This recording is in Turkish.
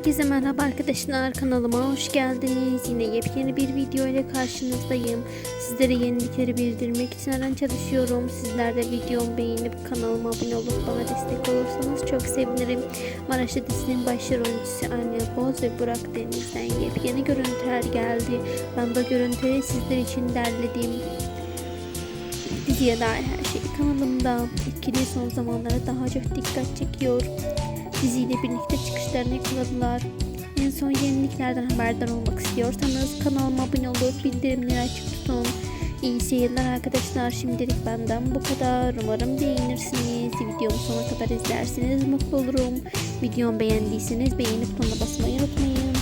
Herkese merhaba arkadaşlar kanalıma hoş geldiniz. Yine yepyeni bir video ile karşınızdayım. Sizlere yenilikleri bildirmek için her an çalışıyorum. Sizler de videomu beğenip kanalıma abone olup bana destek olursanız çok sevinirim. Maraşlı dizinin başrol oyuncusu Anya Boz ve Burak Deniz'den yepyeni görüntüler geldi. Ben bu görüntüleri sizler için derledim. Diziye dair her şey kanalımda. Etkili son zamanlarda daha çok dikkat çekiyor. Diziyle birlikte çıkışlarını yakaladılar. En son yeniliklerden haberdar olmak istiyorsanız kanalıma abone olup bildirimleri açık tutun. İyi seyirler arkadaşlar. Şimdilik benden bu kadar. Umarım beğenirsiniz. Videomu sona kadar izlerseniz mutlu olurum. Videomu beğendiyseniz beğenip butonuna basmayı unutmayın.